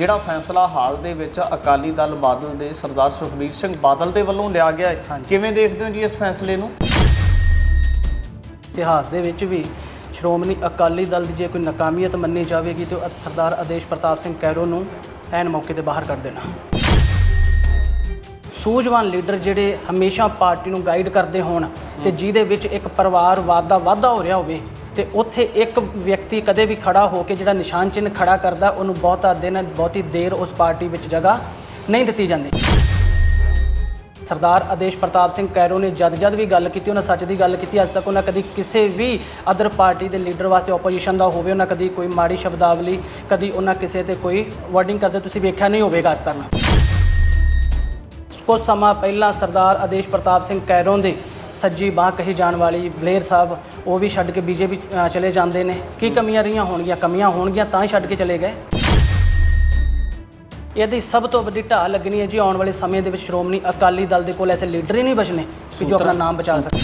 ਜਿਹੜਾ ਫੈਸਲਾ ਹਾਲ ਦੇ ਵਿੱਚ ਅਕਾਲੀ ਦਲ ਬਾਦਲ ਦੇ ਸਰਦਾਰ ਸੁਖਬੀਰ ਸਿੰਘ ਬਾਦਲ ਦੇ ਵੱਲੋਂ ਲਿਆ ਗਿਆ ਹੈ। ਕਿਵੇਂ ਦੇਖਦੇ ਹੋ ਜੀ ਇਸ ਫੈਸਲੇ ਨੂੰ? ਇਤਿਹਾਸ ਦੇ ਵਿੱਚ ਵੀ ਸ਼੍ਰੋਮਣੀ ਅਕਾਲੀ ਦਲ ਦੀ ਜੇ ਕੋਈ ਨਾਕਾਮੀਅਤ ਮੰਨੀ ਜਾਵੇਗੀ ਤੇ ਉਹ ਸਰਦਾਰ ਆਦੇਸ਼ ਪ੍ਰਤਾਪ ਸਿੰਘ ਕੈਰੋ ਨੂੰ ਐਨ ਮੌਕੇ ਤੇ ਬਾਹਰ ਕਰ ਦੇਣਾ। ਸੂਝਵਾਨ ਲੀਡਰ ਜਿਹੜੇ ਹਮੇਸ਼ਾ ਪਾਰਟੀ ਨੂੰ ਗਾਈਡ ਕਰਦੇ ਹੋਣ ਤੇ ਜਿਹਦੇ ਵਿੱਚ ਇੱਕ ਪਰਿਵਾਰਵਾਦ ਦਾ ਵਾਧਾ ਹੋ ਰਿਹਾ ਹੋਵੇ ਤੇ ਉੱਥੇ ਇੱਕ ਵਿਅਕਤੀ ਕਦੇ ਵੀ ਖੜਾ ਹੋ ਕੇ ਜਿਹੜਾ ਨਿਸ਼ਾਨ ਚਿੰਨ੍ਹ ਖੜਾ ਕਰਦਾ, ਉਹਨੂੰ ਬਹੁਤਾ ਦਿਨ, ਬਹੁਤੀ ਦੇਰ ਉਸ ਪਾਰਟੀ ਵਿੱਚ ਜਗ੍ਹਾ ਨਹੀਂ ਦਿੱਤੀ ਜਾਂਦੀ। ਸਰਦਾਰ ਆਦੇਸ਼ ਪ੍ਰਤਾਪ ਸਿੰਘ ਕੈਰੋ ਨੇ ਜਦ ਜਦ ਵੀ ਗੱਲ ਕੀਤੀ, ਉਹਨਾਂ ਸੱਚ ਦੀ ਗੱਲ ਕੀਤੀ, ਅੱਜ ਤੱਕ ਉਹਨਾਂ ਕਦੀ ਕਿਸੇ ਵੀ ਅਦਰ ਪਾਰਟੀ ਦੇ ਲੀਡਰ ਵਾਸਤੇ ਆਪੋਜੀਸ਼ਨ ਦਾ ਹੋਵੇ, ਉਹਨਾਂ ਕਦੀ ਕੋਈ ਮਾੜੀ ਸ਼ਬਦਾਵਲੀ, ਕਦੀ ਉਹਨਾਂ ਕਿਸੇ ਤੇ ਕੋਈ ਵਰਡਿੰਗ ਕਰਦੇ, ਤੁਸੀਂ ਵੇਖਿਆ ਨਹੀਂ ਹੋਵੇਗਾ ਅੱਜ ਤੱਕ। ਕੁਝ ਸਮਾਂ ਪਹਿਲਾਂ ਸਰਦਾਰ ਆਦੇਸ਼ ਪ੍ਰਤਾਪ ਸਿੰਘ ਕੈਰੋਂ ਦੇ ਸੱਜੀ ਬਾਹ ਕਹੀ ਜਾਣ ਵਾਲੀ ਬਲੇਰ ਸਾਹਿਬ ਉਹ ਵੀ ਛੱਡ ਕੇ ਬੀਜੇਪੀ ਚਲੇ ਜਾਂਦੇ ਨੇ। ਕੀ ਕਮੀਆਂ ਰਹੀਆਂ ਹੋਣਗੀਆਂ? ਕਮੀਆਂ ਹੋਣਗੀਆਂ ਤਾਂ ਹੀ ਛੱਡ ਕੇ ਚਲੇ ਗਏ। ਇਹਦੀ ਸਭ ਤੋਂ ਵੱਡੀ ਢਾਹ ਲੱਗਣੀ ਹੈ ਜੀ ਆਉਣ ਵਾਲੇ ਸਮੇਂ ਦੇ ਵਿੱਚ ਸ਼੍ਰੋਮਣੀ ਅਕਾਲੀ ਦਲ ਦੇ ਕੋਲ ਐਸੇ ਲੀਡਰ ਹੀ ਨਹੀਂ ਬਚਨੇ ਕਿ ਜੋ ਆਪਣਾ ਨਾਮ ਬਚਾ ਸਕਣ।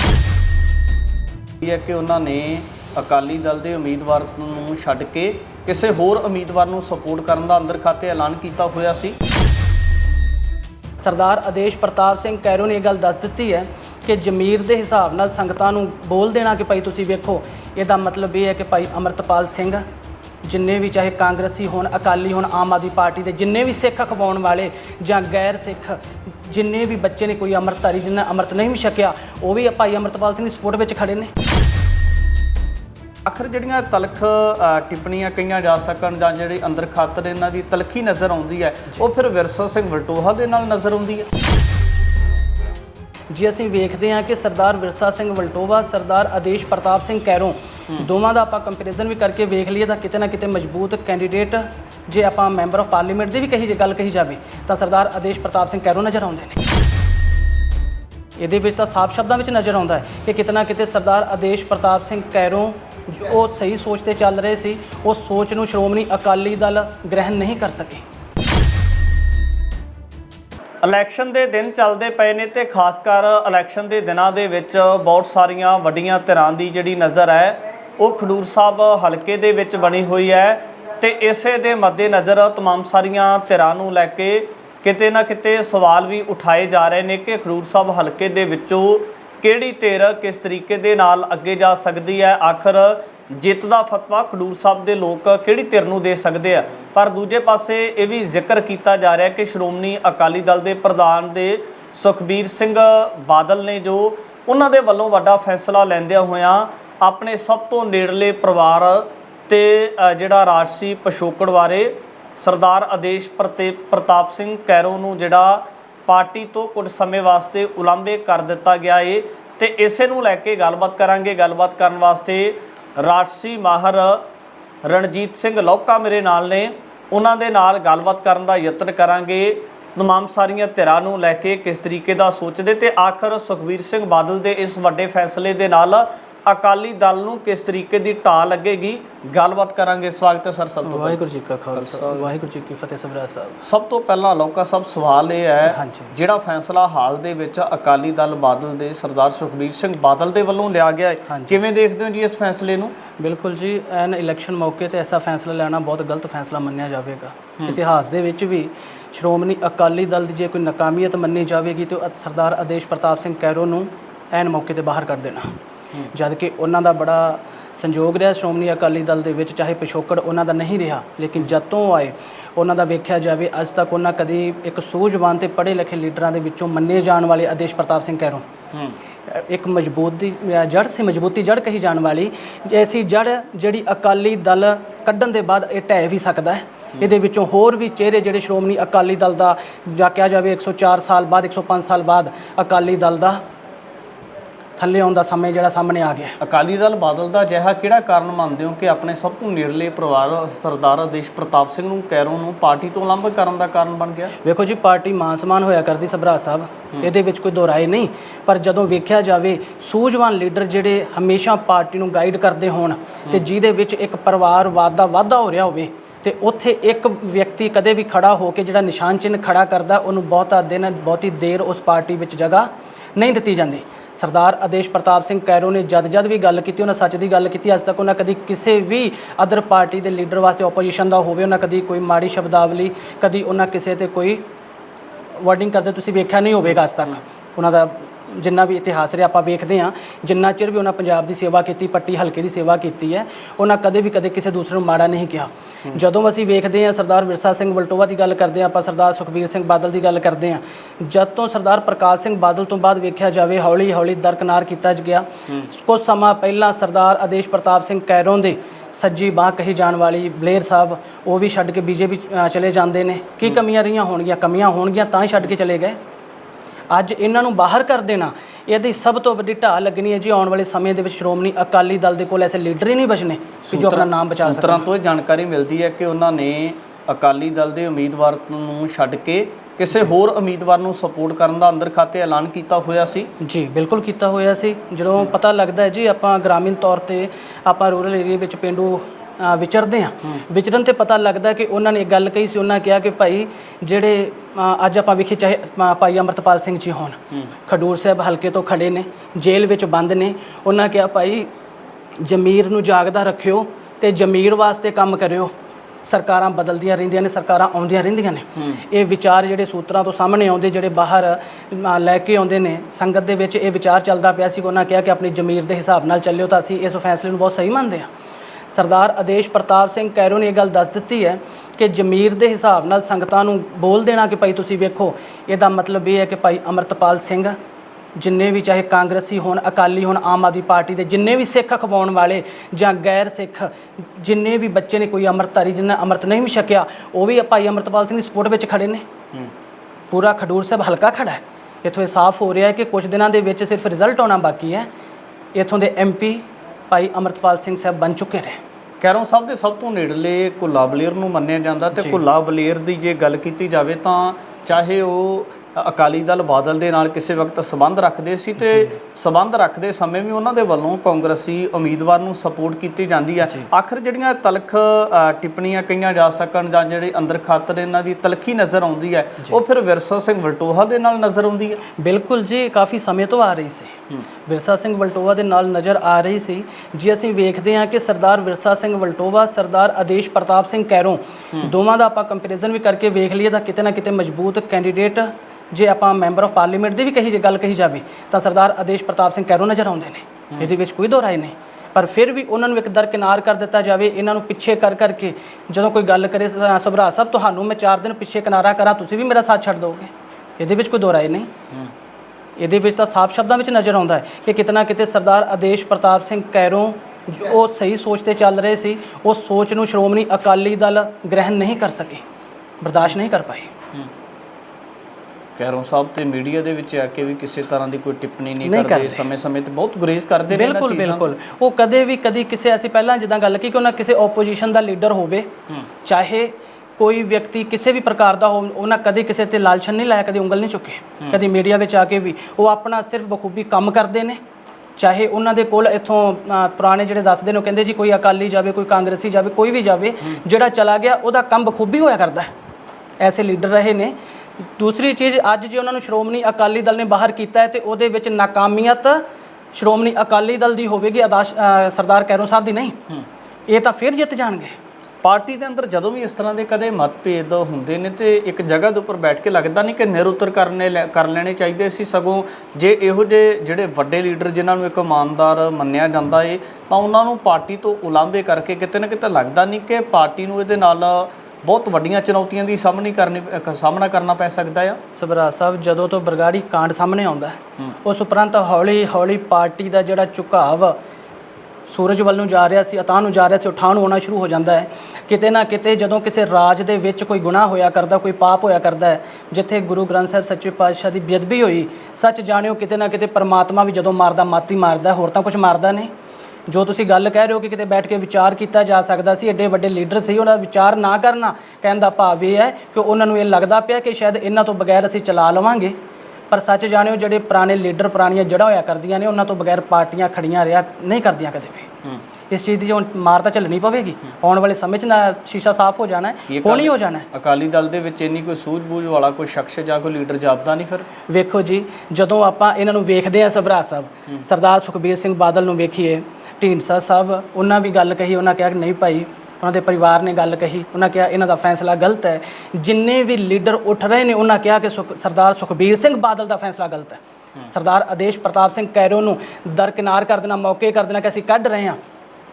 ਇਹ ਹੈ ਕਿ ਉਹਨਾਂ ਨੇ ਅਕਾਲੀ ਦਲ ਦੇ ਉਮੀਦਵਾਰ ਨੂੰ ਛੱਡ ਕੇ ਕਿਸੇ ਹੋਰ ਉਮੀਦਵਾਰ ਨੂੰ ਸਪੋਰਟ ਕਰਨ ਦਾ ਅੰਦਰ ਖਾਤੇ ਐਲਾਨ ਕੀਤਾ ਹੋਇਆ ਸੀ। ਸਰਦਾਰ ਆਦੇਸ਼ ਪ੍ਰਤਾਪ ਸਿੰਘ ਕੈਰੋ ਨੇ ਇਹ ਗੱਲ ਦੱਸ ਦਿੱਤੀ ਹੈ ਕਿ ਜ਼ਮੀਰ ਦੇ ਹਿਸਾਬ ਨਾਲ ਸੰਗਤਾਂ ਨੂੰ ਬੋਲ ਦੇਣਾ ਕਿ ਭਾਈ ਤੁਸੀਂ ਵੇਖੋ, ਇਹਦਾ ਮਤਲਬ ਇਹ ਹੈ ਕਿ ਭਾਈ ਅਮਰਤਪਾਲ ਸਿੰਘ ਜਿੰਨੇ ਵੀ ਚਾਹੇ ਕਾਂਗਰਸੀ ਹੋਣ, ਅਕਾਲੀ ਹੋਣ, ਆਮ ਆਦਮੀ ਪਾਰਟੀ ਦੇ ਜਿੰਨੇ ਵੀ ਸਿੱਖ ਅਖਵਾਉਣ ਵਾਲੇ ਜਾਂ ਗੈਰ ਸਿੱਖ, ਜਿੰਨੇ ਵੀ ਬੱਚੇ ਨੇ ਕੋਈ ਅੰਮ੍ਰਿਤਧਾਰੀ ਜਿੰਨਾ ਅੰਮ੍ਰਿਤ ਨਹੀਂ ਵੀ ਛਕਿਆ, ਉਹ ਵੀ ਭਾਈ ਅਮਰਤਪਾਲ ਸਿੰਘ ਦੀ ਸਪੋਰਟ ਵਿੱਚ ਖੜੇ ਨੇ। ਆਖਰ ਜਿਹੜੀਆਂ ਤਲਖ ਟਿੱਪਣੀਆਂ ਕਈਆਂ ਜਾ ਸਕਣ ਜਾਂ ਜਿਹੜੇ ਅੰਦਰ ਖਾਤਰ ਇਹਨਾਂ ਦੀ ਤਲਖੀ ਨਜ਼ਰ ਆਉਂਦੀ ਹੈ, ਉਹ ਫਿਰ ਵਿਰਸਾ ਸਿੰਘ ਵਲਟੋਹਾ ਦੇ ਨਾਲ ਨਜ਼ਰ ਆਉਂਦੀ ਹੈ। ਜੇ ਅਸੀਂ ਵੇਖਦੇ ਹਾਂ ਕਿ ਸਰਦਾਰ ਵਿਰਸਾ ਸਿੰਘ ਵਲਟੋਵਾ ਸਰਦਾਰ ਆਦੇਸ਼ ਪ੍ਰਤਾਪ ਸਿੰਘ ਕੈਰੋਂ ਦੋਵਾਂ ਦਾ ਆਪਾਂ ਕੰਪੈਰੀਜ਼ਨ ਵੀ ਕਰਕੇ ਵੇਖ ਲਈਏ ਤਾਂ ਕਿਤੇ ਨਾ ਕਿਤੇ ਮਜ਼ਬੂਤ ਕੈਂਡੀਡੇਟ ਜੇ ਆਪਾਂ ਮੈਂਬਰ ਆਫ ਪਾਰਲੀਮੈਂਟ ਦੀ ਵੀ ਕਹੀ ਜੇ ਗੱਲ ਕਹੀ ਜਾਵੇ ਤਾਂ ਸਰਦਾਰ ਆਦੇਸ਼ ਪ੍ਰਤਾਪ ਸਿੰਘ ਕੈਰੋਂ ਨਜ਼ਰ ਆਉਂਦੇ ਨੇ। ਇਹਦੇ ਵਿੱਚ ਤਾਂ ਸਾਫ਼ ਸ਼ਬਦਾਂ ਵਿੱਚ ਨਜ਼ਰ ਆਉਂਦਾ ਹੈ ਕਿ ਕਿਤੇ ਨਾ ਕਿਤੇ ਸਰਦਾਰ ਆਦੇਸ਼ ਪ੍ਰਤਾਪ ਸਿੰਘ ਕੈਰੋਂ ਉਹ ਸਹੀ ਸੋਚ ਤੇ ਚੱਲ ਰਹੇ ਸੀ ਉਹ ਸੋਚ ਨੂੰ ਸ਼੍ਰੋਮਣੀ ਅਕਾਲੀ ਦਲ ਗ੍ਰਹਿਣ ਨਹੀਂ ਕਰ ਸਕੇ। ਇਲੈਕਸ਼ਨ ਦੇ ਦਿਨ ਚੱਲਦੇ ਪਏ ਨੇ ਤੇ ਖਾਸ ਕਰ ਇਲੈਕਸ਼ਨ ਦੇ ਦਿਨਾਂ ਦੇ ਵਿੱਚ ਬਹੁਤ ਸਾਰੀਆਂ ਵੱਡੀਆਂ ਧਿਰਾਂ ਦੀ ਜਿਹੜੀ ਨਜ਼ਰ ਹੈ ਉਹ ਖਡੂਰ ਸਾਹਿਬ ਹਲਕੇ ਦੇ ਵਿੱਚ ਬਣੀ ਹੋਈ ਹੈ ਤੇ ਇਸੇ ਦੇ ਮੱਦੇਨਜ਼ਰ तमाम ਸਾਰੀਆਂ ਧਿਰਾਂ ਨੂੰ ਲੈ ਕੇ ਕਿਤੇ ਨਾ ਕਿਤੇ ਸਵਾਲ ਵੀ ਉਠਾਏ ਜਾ ਰਹੇ ਨੇ ਕਿ ਖਡੂਰ ਸਾਹਿਬ ਹਲਕੇ ਦੇ ਵਿੱਚੋਂ ਕਿਹੜੀ ਧਿਰ ਕਿਸ ਤਰੀਕੇ ਦੇ ਨਾਲ ਅੱਗੇ ਜਾ ਸਕਦੀ ਹੈ ਆਖਰ ਜਿੱਤ ਦਾ ਫਤਵਾ ਖਡੂਰ ਸਾਹਿਬ ਦੇ ਲੋਕ ਕਿਹੜੀ ਧਿਰ ਨੂੰ ਦੇ ਸਕਦੇ ਆ? ਪਰ ਦੂਜੇ ਪਾਸੇ ਇਹ ਵੀ ਜ਼ਿਕਰ ਕੀਤਾ ਜਾ ਰਿਹਾ ਕਿ ਸ਼੍ਰੋਮਣੀ ਅਕਾਲੀ ਦਲ ਦੇ ਪ੍ਰਧਾਨ ਦੇ ਸੁਖਬੀਰ ਸਿੰਘ ਬਾਦਲ ਨੇ ਜੋ ਉਹਨਾਂ ਦੇ ਵੱਲੋਂ ਵੱਡਾ ਫੈਸਲਾ ਲੈਂਦਿਆਂ ਹੋਇਆਂ ਆਪਣੇ ਸਭ ਤੋਂ ਨੇੜਲੇ ਪਰਿਵਾਰ ਤੇ ਜਿਹੜਾ ਰਾਜਸੀ ਪਿਛੋਕੜ ਬਾਰੇ ਸਰਦਾਰ ਆਦੇਸ਼ ਪ੍ਰਤੇ- ਪ੍ਰਤਾਪ ਸਿੰਘ ਕੈਰੋ ਨੂੰ ਜਿਹੜਾ ਪਾਰਟੀ ਤੋਂ ਕੁਝ ਸਮੇਂ ਵਾਸਤੇ ਉਲਾਂਭੇ ਕਰ ਦਿੱਤਾ ਗਿਆ ਏ ਤੇ ਇਸੇ ਨੂੰ ਲੈ ਕੇ ਗੱਲਬਾਤ ਕਰਾਂਗੇ। ਗੱਲਬਾਤ ਕਰਨ ਵਾਸਤੇ ਰਾਜਸੀ ਮਾਹਰ ਰਣਜੀਤ ਸਿੰਘ ਲੌਕਾ ਮੇਰੇ ਨਾਲ ਨੇ। ਉਹਨਾਂ ਦੇ ਨਾਲ ਗੱਲਬਾਤ ਕਰਨ ਦਾ ਯਤਨ ਕਰਾਂਗੇ। ਤਮਾਮ ਸਾਰੀਆਂ ਧਿਰਾਂ ਨੂੰ ਲੈ ਕੇ ਕਿਸ ਤਰੀਕੇ ਦਾ ਸੋਚਦੇ ਤੇ ਆਖਰ ਸੁਖਬੀਰ ਸਿੰਘ ਬਾਦਲ ਦੇ ਇਸ ਵੱਡੇ ਫੈਸਲੇ ਦੇ ਨਾਲ ਅਕਾਲੀ ਦਲ ਨੂੰ ਕਿਸ ਤਰੀਕੇ ਦੀ ਢਾਲ ਲੱਗੇਗੀ? ਗੱਲਬਾਤ ਕਰਾਂਗੇ। ਸਵਾਗਤ ਹੈ ਸਰ ਸਭ ਤੋਂ। ਵਾਹਿਗੁਰੂ ਜੀ ਕਾ ਖਾਲਸਾ ਵਾਹਿਗੁਰੂ ਜੀ ਕੀ ਫਤਿਹ ਸਭਰਾ ਸਾਹਿਬ। ਸਭ ਤੋਂ ਪਹਿਲਾਂ ਲੌਕਾ ਸਾਹਿਬ ਸਵਾਲ ਇਹ ਹੈ। ਜਿਹੜਾ ਫੈਸਲਾ ਹਾਲ ਦੇ ਵਿੱਚ ਅਕਾਲੀ ਦਲ ਬਾਦਲ ਦੇ ਸਰਦਾਰ ਸੁਖਬੀਰ ਸਿੰਘ ਬਾਦਲ ਦੇ ਵੱਲੋਂ ਲਿਆ ਗਿਆ ਹੈ। ਕਿਵੇਂ ਦੇਖਦੇ ਹੋ ਜੀ ਇਸ ਫੈਸਲੇ ਨੂੰ? ਬਿਲਕੁਲ ਜੀ ਐਨ ਇਲੈਕਸ਼ਨ ਮੌਕੇ ਤੇ ਐਸਾ ਫੈਸਲਾ ਲੈਣਾ ਬਹੁਤ ਗਲਤ ਫੈਸਲਾ ਮੰਨਿਆ ਜਾਵੇਗਾ। ਇਤਿਹਾਸ ਦੇ ਵਿੱਚ ਵੀ ਸ਼੍ਰੋਮਣੀ ਅਕਾਲੀ ਦਲ ਦੀ ਜੇ ਕੋਈ ਨਾਕਾਮੀਅਤ ਮੰਨੀ ਜਾਵੇਗੀ ਤੇ ਸਰਦਾਰ ਆਦੇਸ਼ ਪ੍ਰਤਾਪ ਸਿੰਘ ਕੈਰੋ ਨੂੰ ਐਨ ਮੌਕੇ ਤੇ ਬਾਹਰ ਕਰ ਦੇਣਾ। ਜਦ ਕਿ ਉਹਨਾਂ ਦਾ ਬੜਾ ਸੰਯੋਗ ਰਿਹਾ ਸ਼੍ਰੋਮਣੀ ਅਕਾਲੀ ਦਲ ਦੇ ਵਿੱਚ ਚਾਹੇ ਪਿਛੋਕੜ ਉਹਨਾਂ ਦਾ ਨਹੀਂ ਰਿਹਾ ਲੇਕਿਨ ਜਦ ਤੋਂ ਆਏ ਉਹਨਾਂ ਦਾ ਵੇਖਿਆ ਜਾਵੇ ਅੱਜ ਤੱਕ ਉਹਨਾਂ ਕਦੀ ਇੱਕ ਸੂਝਵਾਨ ਤੇ ਪੜ੍ਹੇ ਲਿਖੇ ਲੀਡਰਾਂ ਦੇ ਵਿੱਚੋਂ ਮੰਨੇ ਜਾਣ ਵਾਲੇ ਆਦੇਸ਼ ਪ੍ਰਤਾਪ ਸਿੰਘ ਕੈਰੋਂ ਹੂੰ। ਇੱਕ ਮਜ਼ਬੂਤੀ ਜੜ ਸੀ ਮਜ਼ਬੂਤੀ ਜੜ ਕਹੀ ਜਾਣ ਵਾਲੀ ਐਸੀ ਜੜ ਜਿਹੜੀ ਅਕਾਲੀ ਦਲ ਕੱਢਣ ਦੇ ਬਾਅਦ ਇਹ ਢਹਿ ਵੀ ਸਕਦਾ ਹੈ ਇਹਦੇ ਵਿੱਚੋਂ ਹੋਰ ਵੀ ਚਿਹਰੇ ਜਿਹੜੇ ਸ਼੍ਰੋਮਣੀ ਅਕਾਲੀ ਦਲ ਦਾ ਜਾਂ ਕਿਹਾ ਜਾਵੇ 104 ਸਾਲ ਬਾਅਦ 105 ਸਾਲ ਬਾਅਦ ਅਕਾਲੀ ਦਲ ਦਾ ਥੱਲੇ ਆਉਣ ਦਾ ਸਮੇਂ ਜਿਹੜਾ ਸਾਹਮਣੇ ਆ ਗਿਆ। ਅਕਾਲੀ ਦਲ ਬਾਦਲ ਦਾ ਅਜਿਹਾ ਕਿਹੜਾ ਕਾਰਨ ਮੰਨਦੇ ਹੋ ਕਿ ਆਪਣੇ ਸਭ ਤੋਂ ਨੇੜਲੇ ਪਰਿਵਾਰ ਸਰਦਾਰ ਆਦੇਸ਼ ਪ੍ਰਤਾਪ ਸਿੰਘ ਨੂੰ ਕੈਰੋਂ ਨੂੰ ਪਾਰਟੀ ਤੋਂ ਉਲੰਘ ਕਰਨ ਦਾ ਕਾਰਨ ਬਣ ਗਿਆ? ਵੇਖੋ ਜੀ ਪਾਰਟੀ ਮਾਨ ਸਮਾਨ ਹੋਇਆ ਕਰਦੀ ਸਭਰਾ ਸਾਹਿਬ। ਇਹਦੇ ਵਿੱਚ ਕੋਈ ਦੋਰਾਏ ਨਹੀਂ। ਪਰ ਜਦੋਂ ਵੇਖਿਆ ਜਾਵੇ ਸੂਝਵਾਨ ਲੀਡਰ ਜਿਹੜੇ ਹਮੇਸ਼ਾ ਪਾਰਟੀ ਨੂੰ ਗਾਈਡ ਕਰਦੇ ਹੋਣ ਤੇ ਜਿਹਦੇ ਵਿੱਚ ਇੱਕ ਪਰਿਵਾਰਵਾਦ ਦਾ ਵਾਧਾ ਹੋ ਰਿਹਾ ਹੋਵੇ ਤੇ ਉੱਥੇ ਇੱਕ ਵਿਅਕਤੀ ਕਦੇ ਵੀ ਖੜਾ ਹੋ ਕੇ ਜਿਹੜਾ ਨਿਸ਼ਾਨ ਚਿੰਨ੍ਹ ਖੜਾ ਕਰਦਾ ਉਹਨੂੰ ਬਹੁਤਾ ਦਿਨ ਬਹੁਤੀ ਦੇਰ ਉਸ ਪਾਰਟੀ ਵਿੱਚ ਜਗ੍ਹਾ ਨਹੀਂ ਦਿੱਤੀ ਜਾਂਦੀ। ਸਰਦਾਰ ਆਦੇਸ਼ ਪ੍ਰਤਾਪ ਸਿੰਘ ਕੈਰੋ ਨੇ ਜਦ ਜਦ ਵੀ ਗੱਲ ਕੀਤੀ, ਉਹਨਾਂ ਸੱਚ ਦੀ ਗੱਲ ਕੀਤੀ, ਅੱਜ ਤੱਕ ਉਹਨਾਂ ਕਦੀ ਕਿਸੇ ਵੀ ਅਦਰ ਪਾਰਟੀ ਦੇ ਲੀਡਰ ਵਾਸਤੇ ਆਪੋਜੀਸ਼ਨ ਦਾ ਹੋਵੇ, ਉਹਨਾਂ ਕਦੀ ਕੋਈ ਮਾੜੀ ਸ਼ਬਦਾਵਲੀ, ਕਦੀ ਉਹਨਾਂ ਕਿਸੇ ਤੇ ਕੋਈ ਵਰਡਿੰਗ ਕਰਦੇ, ਤੁਸੀਂ ਵੇਖਿਆ ਨਹੀਂ ਹੋਵੇਗਾ ਅੱਜ ਤੱਕ। ਉਹਨਾਂ ਦਾ ਜਿੰਨਾ ਵੀ ਇਤਿਹਾਸ ਰਿਹਾ ਆਪਾਂ ਵੇਖਦੇ ਹਾਂ। ਜਿੰਨਾ ਚਿਰ ਵੀ ਉਹਨਾਂ ਪੰਜਾਬ ਦੀ ਸੇਵਾ ਕੀਤੀ ਪੱਟੀ ਹਲਕੇ ਦੀ ਸੇਵਾ ਕੀਤੀ ਹੈ ਉਹਨਾਂ ਕਦੇ ਵੀ ਕਦੇ ਕਿਸੇ ਦੂਸਰੇ ਨੂੰ ਮਾੜਾ ਨਹੀਂ ਕਿਹਾ। ਜਦੋਂ ਅਸੀਂ ਵੇਖਦੇ ਹਾਂ ਸਰਦਾਰ ਵਿਰਸਾ ਸਿੰਘ ਵਲਟੋਵਾ ਦੀ ਗੱਲ ਕਰਦੇ ਹਾਂ ਆਪਾਂ ਸਰਦਾਰ ਸੁਖਬੀਰ ਸਿੰਘ ਬਾਦਲ ਦੀ ਗੱਲ ਕਰਦੇ ਹਾਂ ਜਦ ਤੋਂ ਸਰਦਾਰ ਪ੍ਰਕਾਸ਼ ਸਿੰਘ ਬਾਦਲ ਤੋਂ ਬਾਅਦ ਵੇਖਿਆ ਜਾਵੇ ਹੌਲੀ ਹੌਲੀ ਦਰਕਨਾਰ ਕੀਤਾ ਗਿਆ। ਕੁਝ ਸਮਾਂ ਪਹਿਲਾਂ ਸਰਦਾਰ ਆਦੇਸ਼ ਪ੍ਰਤਾਪ ਸਿੰਘ ਕੈਰੋਂ ਦੇ ਸੱਜੀ ਬਾਹ ਕਹੀ ਜਾਣ ਵਾਲੀ ਬਲੇਰ ਸਾਹਿਬ ਉਹ ਵੀ ਛੱਡ ਕੇ ਬੀਜੇਪੀ ਚਲੇ ਜਾਂਦੇ ਨੇ। ਕੀ ਕਮੀਆਂ ਰਹੀਆਂ ਹੋਣਗੀਆਂ? ਕਮੀਆਂ ਹੋਣਗੀਆਂ ਤਾਂ ਹੀ ਛੱਡ ਕੇ ਚਲੇ ਗਏ। ਅੱਜ ਇਹਨਾਂ ਨੂੰ ਬਾਹਰ ਕਰ ਦੇਣਾ। ਇਹਦੀ ਸਭ ਤੋਂ ਵੱਡੀ ਢਾਹ ਲੱਗਣੀ ਹੈ ਜੀ ਆਉਣ ਵਾਲੇ ਸਮੇਂ ਦੇ ਵਿੱਚ ਸ਼੍ਰੋਮਣੀ ਅਕਾਲੀ ਦਲ ਦੇ ਕੋਲ ਐਸੇ ਲੀਡਰ ਹੀ ਨਹੀਂ ਬਚਨੇ ਕਿ ਜੋ ਆਪਣਾ ਨਾਮ ਬਚਾ ਸਕਣ। ਸੂਤਰਾਂ ਤੋਂ ਇਹ ਜਾਣਕਾਰੀ ਮਿਲਦੀ ਹੈ ਕਿ ਉਹਨਾਂ ਨੇ ਅਕਾਲੀ ਦਲ ਦੇ ਉਮੀਦਵਾਰ ਨੂੰ ਛੱਡ ਕੇ ਕਿਸੇ ਹੋਰ ਉਮੀਦਵਾਰ ਨੂੰ ਸਪੋਰਟ ਕਰਨ ਦਾ ਅੰਦਰ ਖਾਤੇ ਐਲਾਨ ਕੀਤਾ ਹੋਇਆ ਸੀ। ਜੀ ਬਿਲਕੁਲ ਕੀਤਾ ਹੋਇਆ ਸੀ। ਜਦੋਂ ਪਤਾ ਲੱਗਦਾ ਹੈ ਜੀ ਆਪਾਂ ਗ੍ਰਾਮੀਣ ਤੌਰ ਤੇ ਆਪਾਂ ਰੂਰਲ ਏਰੀਆ ਵਿੱਚ ਪਿੰਡੂ ਅ, ਵਿਚਰਦੇ ਹਾਂ। ਵਿਚਰਨ ਤੇ ਪਤਾ ਲੱਗਦਾ ਕਿ ਉਹਨਾਂ ਨੇ ਇੱਕ ਗੱਲ ਕਹੀ ਸੀ ਉਹਨਾਂ ਕਿਹਾ ਕਿ ਭਾਈ ਜਿਹੜੇ ਅ, ਅੱਜ ਆਪਾਂ ਵੇਖੀ ਚਾਹੇ ਅ, ਭਾਈ ਅਮਰਤਪਾਲ ਸਿੰਘ ਜੀ ਹੋਣ ਖਡੂਰ ਸਾਹਿਬ ਹਲਕੇ ਤੋਂ ਖੜੇ ਨੇ ਜੇਲ੍ਹ ਵਿੱਚ ਬੰਦ ਨੇ ਉਹਨਾਂ ਕਿਹਾ ਭਾਈ ਜ਼ਮੀਰ ਨੂੰ ਜਾਗਦਾ ਰੱਖਿਓ ਤੇ ਜ਼ਮੀਰ ਵਾਸਤੇ ਕੰਮ ਕਰਿਓ। ਸਰਕਾਰਾਂ ਬਦਲਦੀਆਂ ਰਹਿੰਦੀਆਂ ਨੇ ਸਰਕਾਰਾਂ ਆਉਂਦੀਆਂ ਰਹਿੰਦੀਆਂ ਨੇ। ਇਹ ਵਿਚਾਰ ਜਿਹੜੇ ਸੂਤਰਾਂ ਤੋਂ ਸਾਹਮਣੇ ਆਉਂਦੇ ਜਿਹੜੇ ਬਾਹਰ ਅ, ਲੈ ਕੇ ਆਉਂਦੇ ਨੇ ਸੰਗਤ ਦੇ ਵਿੱਚ ਇਹ ਵਿਚਾਰ ਚੱਲਦਾ ਪਿਆ ਸੀ ਉਹਨਾਂ ਕਿਹਾ ਕਿ ਆਪਣੀ ਜ਼ਮੀਰ ਦੇ ਹਿਸਾਬ ਨਾਲ ਚੱਲਿਓ ਤਾਂ ਅਸੀਂ ਇਸ ਫੈਸਲੇ ਨੂੰ ਬਹੁਤ ਸਹੀ ਮੰਨਦੇ ਹਾਂ। ਸਰਦਾਰ ਆਦੇਸ਼ ਪ੍ਰਤਾਪ ਸਿੰਘ ਕੈਰੋ ਨੇ ਇਹ ਗੱਲ ਦੱਸ ਦਿੱਤੀ ਹੈ ਕਿ ਜ਼ਮੀਰ ਦੇ ਹਿਸਾਬ ਨਾਲ ਸੰਗਤਾਂ ਨੂੰ ਬੋਲ ਦੇਣਾ ਕਿ ਭਾਈ ਤੁਸੀਂ ਵੇਖੋ ਇਹਦਾ ਮਤਲਬ ਇਹ ਹੈ ਕਿ ਭਾਈ ਅਮਰਤਪਾਲ ਸਿੰਘ ਜਿੰਨੇ ਵੀ ਚਾਹੇ ਕਾਂਗਰਸੀ ਹੋਣ ਅਕਾਲੀ ਹੋਣ ਆਮ ਆਦਮੀ ਪਾਰਟੀ ਦੇ ਜਿੰਨੇ ਵੀ ਸਿੱਖ ਖਵਾਉਣ ਵਾਲੇ ਜਾਂ ਗੈਰ ਸਿੱਖ ਜਿੰਨੇ ਵੀ ਬੱਚੇ ਨੇ ਕੋਈ ਅੰਮ੍ਰਿਤਧਾਰੀ ਜਿਨ੍ਹਾਂ ਅੰਮ੍ਰਿਤ ਨਹੀਂ ਵੀ ਛਕਿਆ ਉਹ ਵੀ ਭਾਈ ਅਮਰਤਪਾਲ ਸਿੰਘ ਦੀ ਸਪੋਰਟ ਵਿੱਚ ਖੜੇ ਨੇ। ਪੂਰਾ ਖਡੂਰ ਸਾਹਿਬ ਹਲਕਾ ਖੜਾ ਹੈ। ਇੱਥੋਂ ਇਹ ਸਾਫ਼ ਹੋ ਰਿਹਾ ਹੈ ਕਿ ਕੁਝ ਦਿਨਾਂ ਦੇ ਵਿੱਚ ਸਿਰਫ ਰਿਜ਼ਲਟ ਆਉਣਾ ਬਾਕੀ ਹੈ। ਇੱਥੋਂ ਦੇ ਐਮਪੀ ਭਾਈ ਅਮਰਤਪਾਲ ਸਿੰਘ ਸਾਹਿਬ ਬਣ ਚੁੱਕੇ ਨੇ। ਕੈਰੋਂ ਸਾਹਿਬ ਦੇ ਸਭ ਤੋਂ ਨੇੜਲੇ ਕੁੱਲਾ ਬਲੇਰ ਨੂੰ ਮੰਨਿਆ ਜਾਂਦਾ ਤੇ ਕੁੱਲਾ ਬਲੇਰ ਦੀ ਜੇ ਗੱਲ ਕੀਤੀ ਜਾਵੇ ਤਾਂ ਚਾਹੇ ਉਹ ਅਕਾਲੀ ਦਲ ਬਾਦਲ ਦੇ ਨਾਲ ਕਿਸੇ ਵਕਤ ਸਬੰਧ ਰੱਖਦੇ ਸੀ ਤੇ ਸਬੰਧ ਰੱਖਦੇ ਸਮੇਂ ਵੀ ਉਹਨਾਂ ਦੇ ਵੱਲੋਂ ਕਾਂਗਰਸੀ ਉਮੀਦਵਾਰ ਨੂੰ ਸਪੋਰਟ ਕੀਤੀ ਜਾਂਦੀ ਹੈ। ਆਖਰ ਜਿਹੜੀਆਂ ਤਲਖ ਟਿੱਪਣੀਆਂ ਕਈਆਂ ਜਾ ਸਕਣ ਜਾਂ ਜਿਹੜੇ ਅੰਦਰ ਖਾਤਰ ਇਹਨਾਂ ਦੀ ਤਲਖੀ ਨਜ਼ਰ ਆਉਂਦੀ ਹੈ ਉਹ ਫਿਰ ਵਿਰਸਾ ਸਿੰਘ ਵਲਟੋਹਾ ਦੇ ਨਾਲ ਨਜ਼ਰ ਆਉਂਦੀ ਹੈ? ਬਿਲਕੁਲ ਜੀ ਕਾਫੀ ਸਮੇਂ ਤੋਂ ਆ ਰਹੀ ਸੀ। ਵਿਰਸਾ ਸਿੰਘ ਵਲਟੋਵਾ ਦੇ ਨਾਲ ਨਜ਼ਰ ਆ ਰਹੀ ਸੀ। ਜੇ ਅਸੀਂ ਵੇਖਦੇ ਹਾਂ ਕਿ ਸਰਦਾਰ ਵਿਰਸਾ ਸਿੰਘ ਵਲਟੋਵਾ ਸਰਦਾਰ ਆਦੇਸ਼ ਪ੍ਰਤਾਪ ਸਿੰਘ ਕੈਰੋਂ ਦੋਵਾਂ ਦਾ ਆਪਾਂ ਕੰਪੈਰੀਜ਼ਨ ਵੀ ਕਰਕੇ ਵੇਖ ਲਈਏ ਤਾਂ ਕਿਤੇ ਨਾ ਕਿਤੇ ਮਜ਼ਬੂਤ ਕੈਂਡੀਡੇਟ ਜੇ ਆਪਾਂ ਮੈਂਬਰ ਆਫ ਪਾਰਲੀਮੈਂਟ ਦੀ ਵੀ ਕਹੀ ਜੇ ਗੱਲ ਕਹੀ ਜਾਵੇ ਤਾਂ ਸਰਦਾਰ ਆਦੇਸ਼ ਪ੍ਰਤਾਪ ਸਿੰਘ ਕੈਰੋਂ ਨਜ਼ਰ ਆਉਂਦੇ ਨੇ। ਇਹਦੇ ਵਿੱਚ ਕੋਈ ਦੋ ਰਾਏ ਨਹੀਂ। ਪਰ ਫਿਰ ਵੀ ਉਹਨਾਂ ਨੂੰ ਇੱਕ ਦਰਕਿਨਾਰ ਕਰ ਦਿੱਤਾ ਜਾਵੇ ਇਹਨਾਂ ਨੂੰ ਪਿੱਛੇ ਕਰ ਕਰਕੇ ਜਦੋਂ ਕੋਈ ਗੱਲ ਕਰੇ ਸਭਰਾ ਸਾਹਿਬ ਤੁਹਾਨੂੰ ਮੈਂ 4 ਦਿਨ ਪਿੱਛੇ ਕਿਨਾਰਾ ਕਰਾਂ ਤੁਸੀਂ ਵੀ ਮੇਰਾ ਸਾਥ ਛੱਡ ਦੋਗੇ। ਇਹਦੇ ਵਿੱਚ ਕੋਈ ਦੋ ਰਾਏ ਨਹੀਂ ਇਹਦੇ ਵਿੱਚ ਤਾਂ ਸਾਫ਼ ਸ਼ਬਦਾਂ ਵਿੱਚ ਨਜ਼ਰ ਆਉਂਦਾ ਹੈ ਕਿ ਕਿਤਨਾ ਕਿਤੇ ਸਰਦਾਰ ਆਦੇਸ਼ ਪ੍ਰਤਾਪ ਸਿੰਘ ਕੈਰੋਂ ਉਹ ਸਹੀ ਸੋਚ ਤੇ ਚੱਲ ਰਹੇ ਸੀ। ਉਹ ਸੋਚ ਨੂੰ ਸ਼੍ਰੋਮਣੀ ਅਕਾਲੀ ਦਲ ਗ੍ਰਹਿਣ ਨਹੀਂ ਕਰ ਸਕੇ ਬਰਦਾਸ਼ਤ ਨਹੀਂ ਕਰ ਪਾਈ ਕੈਰੋਂ ਸਾਹਿਬ ਤੇ ਮੀਡੀਆ ਦੇ ਵਿੱਚ ਆ ਕੇ ਵੀ ਕਿਸੇ ਤਰ੍ਹਾਂ ਦੀ ਕੋਈ ਟਿੱਪਣੀ ਨਹੀਂ ਕਰਦੇ। ਸਮੇਂ-ਸਮੇਂ ਤੇ ਬਹੁਤ ਗੁਰੇਜ਼ ਕਰਦੇ ਨੇ ਬਿਲਕੁਲ। ਬਿਲਕੁਲ। ਉਹ ਕਦੇ ਵੀ ਕਦੀ ਕਿਸੇ ਅਸੀਂ ਪਹਿਲਾਂ ਜਿੱਦਾਂ ਗੱਲ ਕੀਤੀ ਕਿ ਉਹਨਾਂ ਕਿਸੇ ਆਪੋਜੀਸ਼ਨ ਦਾ ਲੀਡਰ ਹੋਵੇ ਚਾਹੇ ਕੋਈ ਵਿਅਕਤੀ ਕਿਸੇ ਵੀ ਪ੍ਰਕਾਰ ਦਾ ਹੋ ਉਹਨਾਂ ਕਦੇ ਕਿਸੇ ਤੇ ਲਾਲਚਨ ਨਹੀਂ ਲਾਇਆ ਕਦੇ ਉਂਗਲ ਨਹੀਂ ਚੁੱਕੇ। ਕਦੇ ਮੀਡੀਆ ਵਿੱਚ ਆ ਕੇ ਵੀ ਉਹ ਆਪਣਾ ਸਿਰਫ ਬਖੂਬੀ ਕੰਮ ਕਰਦੇ ਨੇ। ਚਾਹੇ ਉਹਨਾਂ ਦੇ ਕੋਲ ਇਥੋਂ ਪੁਰਾਣੇ ਜਿਹੜੇ ਦੱਸਦੇ ਨੇ ਉਹ ਕਹਿੰਦੇ ਜੀ ਕੋਈ ਅਕਾਲੀ ਜਾਵੇ ਕੋਈ ਕਾਂਗਰਸੀ ਜਾਵੇ ਕੋਈ ਵੀ ਜਾਵੇ ਜਿਹੜਾ ਚਲਾ ਗਿਆ ਉਹਦਾ ਕੰਮ ਬਖੂਬੀ ਹੋਇਆ ਕਰਦਾ। ਐਸੇ ਲੀਡਰ ਰਹੇ ਨੇ। ਦੂਸਰੀ ਚੀਜ਼ ਅੱਜ ਜੇ ਉਹਨਾਂ ਨੂੰ ਸ਼੍ਰੋਮਣੀ ਅਕਾਲੀ ਦਲ ਨੇ ਬਾਹਰ ਕੀਤਾ ਹੈ ਤੇ ਉਹਦੇ ਵਿੱਚ ਨਾਕਾਮੀਅਤ ਸ਼੍ਰੋਮਣੀ ਅਕਾਲੀ ਦਲ ਦੀ ਹੋਵੇਗੀ ਆਦਾਸ਼ ਸਰਦਾਰ ਕੈਰੋਂ ਸਾਹਿਬ ਦੀ ਨਹੀਂ। ਇਹ ਤਾਂ ਫਿਰ ਜਿੱਤ ਜਾਣਗੇ। ਪਾਰਟੀ ਦੇ ਅੰਦਰ ਜਦੋਂ ਵੀ ਇਸ ਤਰ੍ਹਾਂ ਦੇ ਕਦੇ ਮਤਭੇਦ ਹੁੰਦੇ ਨੇ ਤੇ ਇੱਕ ਜਗ੍ਹਾ ਦੇ ਉੱਪਰ ਬੈਠ ਕੇ ਲੱਗਦਾ ਨਹੀਂ ਕਿ ਨਿਰਉੱਤਰ ਕਰਨੇ ਕਰ ਲੈਣੇ ਚਾਹੀਦੇ ਸੀ ਸਗੋਂ ਜੇ ਇਹੋ ਜਿਹੇ ਜਿਹੜੇ ਵੱਡੇ ਲੀਡਰ ਜਿਨ੍ਹਾਂ ਨੂੰ ਇੱਕ ਇਮਾਨਦਾਰ ਮੰਨਿਆ ਜਾਂਦਾ ਏ ਤਾਂ ਉਹਨਾਂ ਨੂੰ ਪਾਰਟੀ ਤੋਂ ਉਲਾਂਭੇ ਕਰਕੇ ਕਿਤੇ ਨਾ ਕਿਤੇ ਲੱਗਦਾ ਨਹੀਂ ਕਿ ਪਾਰਟੀ ਨੂੰ ਇਹਦੇ ਨਾਲ ਬਹੁਤ ਵੱਡੀਆਂ ਚੁਣੌਤੀਆਂ ਦੀ ਸਾਹਮਣੇ ਕਰਨੀ ਸਾਹਮਣਾ ਕਰਨਾ ਪੈ ਸਕਦਾ ਆ। ਸਭਰਾ ਸਾਹਿਬ ਜਦੋਂ ਤੋਂ ਬਰਗਾੜੀ ਕਾਂਡ ਸਾਹਮਣੇ ਆਉਂਦਾ ਉਸ ਉਪਰੰਤ ਹੌਲੀ ਹੌਲੀ ਪਾਰਟੀ ਦਾ ਜਿਹੜਾ ਝੁਕਾਵ ਸੂਰਜ ਵੱਲ ਨੂੰ ਜਾ ਰਿਹਾ ਸੀ ਅਤਾਹ ਨੂੰ ਜਾ ਰਿਹਾ ਸੀ ਉਠਾਣ ਹੋਣਾ ਸ਼ੁਰੂ ਹੋ ਜਾਂਦਾ ਹੈ। ਕਿਤੇ ਨਾ ਕਿਤੇ ਜਦੋਂ ਕਿਸੇ ਰਾਜ ਦੇ ਵਿੱਚ ਕੋਈ ਗੁਨਾਹ ਹੋਇਆ ਕਰਦਾ ਕੋਈ ਪਾਪ ਹੋਇਆ ਕਰਦਾ ਹੈ ਜਿੱਥੇ ਗੁਰੂ ਗ੍ਰੰਥ ਸਾਹਿਬ ਸੱਚੇ ਪਾਤਸ਼ਾਹ ਦੀ ਬੇਅਦਬੀ ਹੋਈ ਸੱਚ ਜਾਣਿਓ ਕਿਤੇ ਨਾ ਕਿਤੇ ਪਰਮਾਤਮਾ ਵੀ ਜਦੋਂ ਮਾਰਦਾ ਮਾਤੀ ਮਾਰਦਾ ਹੋਰ ਤਾਂ ਕੁਝ ਮਾਰਦਾ ਨਹੀਂ। ਜੋ ਤੁਸੀਂ ਗੱਲ ਕਹਿ ਰਹੇ ਹੋ ਕਿ ਕਿਤੇ ਬੈਠ ਕੇ ਵਿਚਾਰ ਕੀਤਾ ਜਾ ਸਕਦਾ ਸੀ ਐਡੇ ਵੱਡੇ ਲੀਡਰ ਸੀ ਉਹਨਾਂ ਦਾ ਵਿਚਾਰ ਨਾ ਕਰਨਾ ਕਹਿਣ ਦਾ ਭਾਵ ਇਹ ਹੈ ਕਿ ਉਹਨਾਂ ਨੂੰ ਇਹ ਲੱਗਦਾ ਪਿਆ ਕਿ ਸ਼ਾਇਦ ਇਹਨਾਂ ਤੋਂ ਬਗੈਰ ਅਸੀਂ ਚਲਾ ਲਵਾਂਗੇ। ਪਰ ਸੱਚ ਜਾਣਿਓ ਜਿਹੜੇ ਪੁਰਾਣੇ ਲੀਡਰ ਪੁਰਾਣੀਆਂ ਜੜ੍ਹਾਂ ਹੋਇਆ ਕਰਦੀਆਂ ਨੇ ਉਹਨਾਂ ਤੋਂ ਬਗੈਰ ਪਾਰਟੀਆਂ ਖੜੀਆਂ ਰਿਆ ਨਹੀਂ ਕਰਦੀਆਂ ਕਦੇ ਵੀ। ਇਸ ਚੀਜ਼ ਦੀ ਹੁਣ ਮਾਰ ਤਾਂ ਝੱਲਣੀ ਪਵੇਗੀ। ਆਉਣ ਵਾਲੇ ਸਮੇਂ 'ਚ ਨਾ ਸ਼ੀਸ਼ਾ ਸਾਫ਼ ਹੋ ਜਾਣਾ ਹੁਣ ਹੀ ਜਾਣਾ ਹੈ। ਅਕਾਲੀ ਦਲ ਦੇ ਵਿੱਚ ਇੰਨੀ ਕੋਈ ਸੂਝ-ਬੂਝ ਵਾਲਾ ਕੋਈ ਸ਼ਖਸ ਜਾਂ ਕੋਈ ਲੀਡਰ ਜਾਪਦਾ ਨਹੀਂ ਫਿਰ? ਵੇਖੋ ਜੀ ਜਦੋਂ ਆਪਾਂ ਇਹਨਾਂ ਨੂੰ ਵੇਖਦੇ ਆ ਸਭਰਾ ਸਾਹਿਬ ਸਰਦਾਰ ਸੁਖਬੀਰ ਸਿੰਘ ਬਾਦਲ ਨੂੰ ਵੇਖੀਏ ਢੀਂਡਸਾ ਸਾਹਿਬ ਉਹਨਾਂ ਵੀ ਗੱਲ ਕਹੀ ਉਹਨਾਂ ਕਿਹਾ ਕਿ ਨਹੀਂ ਭਾਈ ਉਹਨਾਂ ਦੇ ਪਰਿਵਾਰ ਨੇ ਗੱਲ ਕਹੀ ਉਹਨਾਂ ਕਿਹਾ ਇਹਨਾਂ ਦਾ ਫੈਸਲਾ ਗਲਤ ਹੈ। ਜਿੰਨੇ ਵੀ ਲੀਡਰ ਉੱਠ ਰਹੇ ਨੇ ਉਹਨਾਂ ਕਿਹਾ ਕਿ ਸਰਦਾਰ ਸੁਖਬੀਰ ਸਿੰਘ ਬਾਦਲ ਦਾ ਫੈਸਲਾ ਗਲਤ ਹੈ। ਸਰਦਾਰ ਆਦੇਸ਼ ਪ੍ਰਤਾਪ ਸਿੰਘ ਕੈਰੋ ਨੂੰ ਦਰਕਿਨਾਰ ਕਰ ਦੇਣਾ ਮੌਕੇ ਕਰ ਦੇਣਾ ਕਿ ਅਸੀਂ ਕੱਢ ਰਹੇ ਹਾਂ।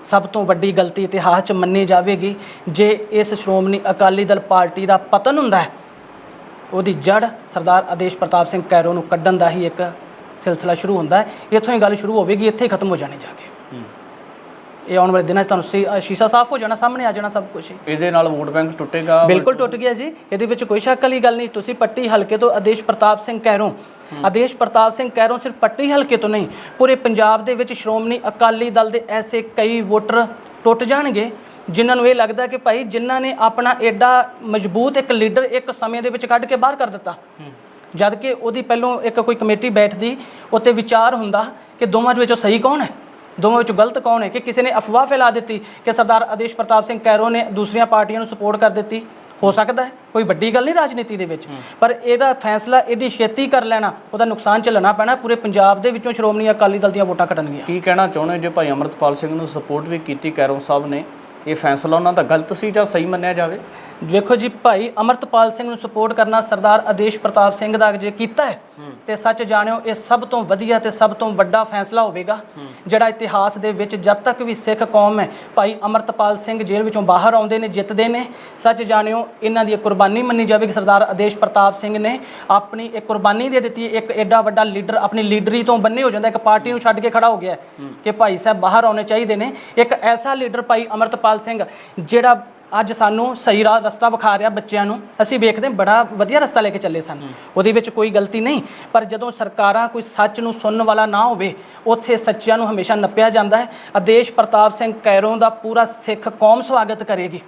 ਸਭ ਤੋਂ ਵੱਡੀ ਗਲਤੀ ਇਤਿਹਾਸ 'ਚ ਮੰਨੀ ਜਾਵੇਗੀ। ਜੇ ਇਸ ਸ਼੍ਰੋਮਣੀ ਅਕਾਲੀ ਦਲ ਪਾਰਟੀ ਦਾ ਪਤਨ ਹੁੰਦਾ ਹੈ ਉਹਦੀ ਜੜ ਸਰਦਾਰ ਆਦੇਸ਼ ਪ੍ਰਤਾਪ ਸਿੰਘ ਕੈਰੋ ਨੂੰ ਕੱਢਣ ਦਾ ਹੀ ਇੱਕ ਸਿਲਸਿਲਾ ਸ਼ੁਰੂ ਹੁੰਦਾ ਹੈ। ਇੱਥੋਂ ਹੀ ਗੱਲ ਸ਼ੁਰੂ ਹੋਵੇਗੀ ਇੱਥੇ ਹੀ ਖਤਮ ਹੋ ਜਾਣੀ ਜਾ ਕੇ। ਇਹ ਆਉਣ ਵਾਲੇ ਦਿਨਾਂ 'ਚ ਤੁਹਾਨੂੰ ਸੀ- ਸ਼ੀਸ਼ਾ ਸਾਫ਼ ਹੋ ਜਾਣਾ ਸਾਹਮਣੇ ਆ ਜਾਣਾ ਸਭ ਕੁਝ ਹੀ। ਇਹਦੇ ਨਾਲ ਵੋਟ ਬੈਂਕ ਟੁੱਟੇਗਾ ਬਿਲਕੁਲ ਟੁੱਟ ਗਿਆ ਜੀ। ਇਹਦੇ ਵਿੱਚ ਕੋਈ ਸ਼ੱਕ ਵਾਲੀ ਗੱਲ ਨਹੀਂ ਤੁਸੀਂ ਪੱਟੀ ਹਲਕੇ ਤੋਂ ਆਦੇਸ਼ ਪ੍ਰਤਾਪ ਸਿੰਘ ਕੈਰੋਂ ਆਦੇਸ਼ ਪ੍ਰਤਾਪ ਸਿੰਘ ਕੈਰੋਂ ਸਿਰਫ ਪੱਟੀ ਹਲਕੇ ਤੋਂ ਨਹੀਂ ਪੂਰੇ ਪੰਜਾਬ ਦੇ ਵਿੱਚ ਸ਼੍ਰੋਮਣੀ ਅਕਾਲੀ ਦਲ ਦੇ ਐਸੇ ਕਈ ਵੋਟਰ ਟੁੱਟ ਜਾਣਗੇ ਜਿਨ੍ਹਾਂ ਨੂੰ ਇਹ ਲੱਗਦਾ ਕਿ ਭਾਈ ਜਿਨ੍ਹਾਂ ਨੇ ਆਪਣਾ ਐਡਾ ਮਜ਼ਬੂਤ ਇੱਕ ਲੀਡਰ ਇੱਕ ਸਮੇਂ ਦੇ ਵਿੱਚ ਕੱਢ ਕੇ ਬਾਹਰ ਕਰ ਦਿੱਤਾ। ਜਦ ਕਿ ਉਹਦੀ ਪਹਿਲੋਂ ਇੱਕ ਕੋਈ ਕਮੇਟੀ ਬੈਠਦੀ ਉੱਤੇ ਵਿਚਾਰ ਹੁੰਦਾ ਕਿ ਦੋਵਾਂ ਦੇ ਵਿੱਚੋਂ ਸਹੀ ਕੌਣ ਹੈ? ਦੋਵਾਂ ਵਿੱਚੋਂ ਗਲਤ ਕੌਣ ਹੈ? ਕਿ ਕਿਸੇ ਨੇ ਅਫਵਾਹ ਫੈਲਾ ਦਿੱਤੀ ਕਿ ਸਰਦਾਰ ਆਦੇਸ਼ ਪ੍ਰਤਾਪ ਸਿੰਘ ਕੈਰੋ ਨੇ ਦੂਸਰੀਆਂ ਪਾਰਟੀਆਂ ਨੂੰ ਸਪੋਰਟ ਕਰ ਦਿੱਤੀ? ਹੋ ਸਕਦਾ ਹੈ? ਕੋਈ ਵੱਡੀ ਗੱਲ ਨਹੀਂ ਰਾਜਨੀਤੀ ਦੇ ਵਿੱਚ। ਪਰ ਇਹਦਾ ਫੈਸਲਾ ਇਹਦੀ ਛੇਤੀ ਕਰ ਲੈਣਾ ਉਹਦਾ ਨੁਕਸਾਨ ਝੱਲਣਾ ਪੈਣਾ ਪੂਰੇ ਪੰਜਾਬ ਦੇ ਵਿੱਚੋਂ ਸ਼੍ਰੋਮਣੀ ਅਕਾਲੀ ਦਲ ਦੀਆਂ ਵੋਟਾਂ ਕੱਟਣਗੀਆਂ ਕੀ ਕਹਿਣਾ ਚਾਹੁੰਦੇ ਜੇ ਭਾਈ ਅਮਰਤਪਾਲ ਸਿੰਘ ਨੂੰ ਸਪੋਰਟ ਵੀ ਕੀਤੀ ਕੈਰੋਂ ਸਾਹਿਬ ਨੇ ਇਹ ਫੈਸਲਾ ਉਹਨਾਂ ਦਾ ਗਲਤ ਸੀ ਜਾਂ ਸਹੀ ਮੰਨਿਆ ਜਾਵੇ? ਵੇਖੋ ਜੀ ਭਾਈ ਅਮਰਤਪਾਲ ਸਿੰਘ ਨੂੰ ਸਪੋਰਟ ਕਰਨਾ ਸਰਦਾਰ ਆਦੇਸ਼ ਪ੍ਰਤਾਪ ਸਿੰਘ ਦਾ ਜੇ ਕੀਤਾ ਹੈ ਤੇ ਸੱਚ ਜਾਣਿਓ ਇਹ ਸਭ ਤੋਂ ਵਧੀਆ ਤੇ ਸਭ ਤੋਂ ਵੱਡਾ ਫੈਸਲਾ ਹੋਵੇਗਾ ਜਿਹੜਾ ਇਤਿਹਾਸ ਦੇ ਵਿੱਚ ਜਦ ਤੱਕ ਵੀ ਸਿੱਖ ਕੌਮ ਹੈ ਭਾਈ ਅਮਰਤਪਾਲ ਸਿੰਘ ਜੇਲ੍ਹ ਵਿੱਚੋਂ ਬਾਹਰ ਆਉਂਦੇ ਨੇ ਜਿੱਤਦੇ ਨੇ। ਸੱਚ ਜਾਣਿਓ ਇਹਨਾਂ ਦੀ ਕੁਰਬਾਨੀ ਮੰਨੀ ਜਾਵੇਗੀ ਸਰਦਾਰ ਆਦੇਸ਼ ਪ੍ਰਤਾਪ ਸਿੰਘ ਨੇ ਆਪਣੀ ਇੱਕ ਕੁਰਬਾਨੀ ਦੇ ਦਿੱਤੀ। ਇੱਕ ਐਡਾ ਵੱਡਾ ਲੀਡਰ ਆਪਣੀ ਲੀਡਰੀ ਤੋਂ ਬੰਨੇ ਹੋ ਜਾਂਦਾ ਇੱਕ ਪਾਰਟੀ ਨੂੰ ਛੱਡ ਕੇ ਖੜਾ ਹੋ ਗਿਆ ਕਿ ਭਾਈ ਸਾਹਿਬ ਬਾਹਰ ਆਉਣੇ ਚਾਹੀਦੇ ਨੇ। ਇੱਕ ਐਸਾ ਲੀਡਰ ਭਾਈ ਅਮਰਤਪਾਲ ਸਿੰਘ ਜਿਹੜਾ ਅੱਜ ਸਾਨੂੰ ਸਹੀ ਰਾਹ ਰਸਤਾ ਵਿਖਾ ਰਿਹਾ ਬੱਚਿਆਂ ਨੂੰ। ਅਸੀਂ ਵੇਖਦੇ ਹਾਂ ਬੜਾ ਵਧੀਆ ਰਸਤਾ ਲੈ ਕੇ ਚੱਲੇ ਸਨ। ਉਹਦੇ ਵਿੱਚ ਕੋਈ ਗਲਤੀ ਨਹੀਂ ਪਰ ਜਦੋਂ ਸਰਕਾਰਾਂ ਕੋਈ ਸੱਚ ਨੂੰ ਸੁਣਨ ਵਾਲਾ ਨਾ ਹੋਵੇ ਉੱਥੇ ਸੱਚਿਆਂ ਨੂੰ ਹਮੇਸ਼ਾ ਨੱਪਿਆ ਜਾਂਦਾ ਹੈ। ਆਦੇਸ਼ ਪ੍ਰਤਾਪ ਸਿੰਘ ਕੈਰੋਂ ਦਾ ਪੂਰਾ ਸਿੱਖ ਕੌਮ ਸਵਾਗਤ ਕਰੇਗੀ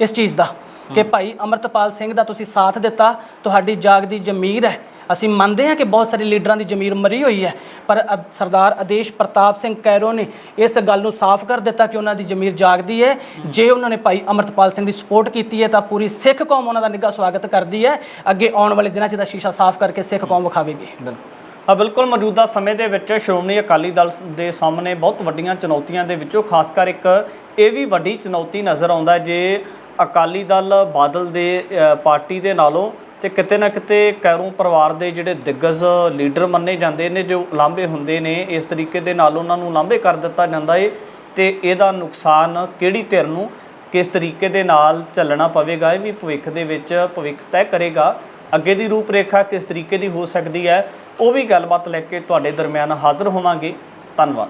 ਇਸ ਚੀਜ਼ ਦਾ ਕਿ ਭਾਈ ਅਮਰਤਪਾਲ ਸਿੰਘ ਦਾ ਤੁਸੀਂ ਸਾਥ ਦਿੱਤਾ ਤੁਹਾਡੀ ਜਾਗਦੀ ਜ਼ਮੀਰ ਹੈ। ਅਸੀਂ ਮੰਨਦੇ ਹਾਂ ਕਿ ਬਹੁਤ ਸਾਰੇ ਲੀਡਰਾਂ ਦੀ ਜ਼ਮੀਰ ਮਰੀ ਹੋਈ ਹੈ, ਪਰ ਅ- ਸਰਦਾਰ ਆਦੇਸ਼ ਪ੍ਰਤਾਪ ਸਿੰਘ ਕੈਰੋ ਨੇ ਇਸ ਗੱਲ ਨੂੰ ਸਾਫ਼ ਕਰ ਦਿੱਤਾ ਕਿ ਉਹਨਾਂ ਦੀ ਜ਼ਮੀਰ ਜਾਗਦੀ ਹੈ। ਜੇ ਉਹਨਾਂ ਨੇ ਭਾਈ ਅਮਰਤਪਾਲ ਸਿੰਘ ਦੀ ਸਪੋਰਟ ਕੀਤੀ ਹੈ ਤਾਂ ਪੂਰੀ ਸਿੱਖ ਕੌਮ ਉਹਨਾਂ ਦਾ ਨਿੱਘਾ ਸਵਾਗਤ ਕਰਦੀ ਹੈ। ਅੱਗੇ ਆਉਣ ਵਾਲੇ ਦਿਨਾਂ 'ਚ ਇਹਦਾ ਸ਼ੀਸ਼ਾ ਸਾਫ਼ ਕਰਕੇ ਸਿੱਖ ਕੌਮ ਵਿਖਾਵੇਗੀ। ਬਿਲਕੁਲ। ਹਾਂ ਬਿਲਕੁਲ ਮੌਜੂਦਾ ਸਮੇਂ ਦੇ ਵਿੱਚ ਸ਼੍ਰੋਮਣੀ ਅਕਾਲੀ ਦਲ ਦੇ ਸਾਹਮਣੇ ਬਹੁਤ ਵੱਡੀਆਂ ਚੁਣੌਤੀਆਂ ਦੇ ਵਿੱਚੋਂ ਖਾਸ ਕਰ ਇੱਕ ਇਹ ਵੀ ਵੱਡੀ ਚੁਣੌਤੀ ਨਜ਼ਰ ਆਉਂਦਾ ਜੇ ਅਕਾਲੀ ਦਲ ਬਾਦਲ ਦੇ ਪਾਰਟੀ ਦੇ ਨਾਲੋਂ ਤੇ ਕਿਤੇ ਨਾ ਕਿਤੇ ਕੈਰੋਂ ਪਰਿਵਾਰ ਦੇ ਜਿਹੜੇ ਦਿੱਗਜ ਲੀਡਰ ਮੰਨੇ ਜਾਂਦੇ ਨੇ, ਜੋ ਲਾਂਭੇ ਹੁੰਦੇ ਨੇ, ਇਸ ਤਰੀਕੇ ਦੇ ਨਾਲ ਉਹਨਾਂ ਨੂੰ ਲਾਂਭੇ ਕਰ ਦਿੱਤਾ ਜਾਂਦਾ ਏ ਤੇ ਇਹਦਾ ਨੁਕਸਾਨ ਕਿਹੜੀ ਧਿਰ ਨੂੰ ਕਿਸ ਤਰੀਕੇ ਦੇ ਨਾਲ ਚੱਲਣਾ ਪਵੇਗਾ, ਇਹ ਵੀ ਭਵਿੱਖ ਦੇ ਵਿੱਚ ਭਵਿੱਖ ਤੈਅ ਕਰੇਗਾ। ਅੱਗੇ ਦੀ ਰੂਪਰੇਖਾ ਕਿਸ ਤਰੀਕੇ ਦੀ ਹੋ ਸਕਦੀ ਹੈ, ਉਹ ਵੀ ਗੱਲਬਾਤ ਲੈ ਕੇ ਤੁਹਾਡੇ ਦਰਮਿਆਨ ਹਾਜ਼ਰ ਹੋਵਾਂਗੇ। ਧੰਨਵਾਦ।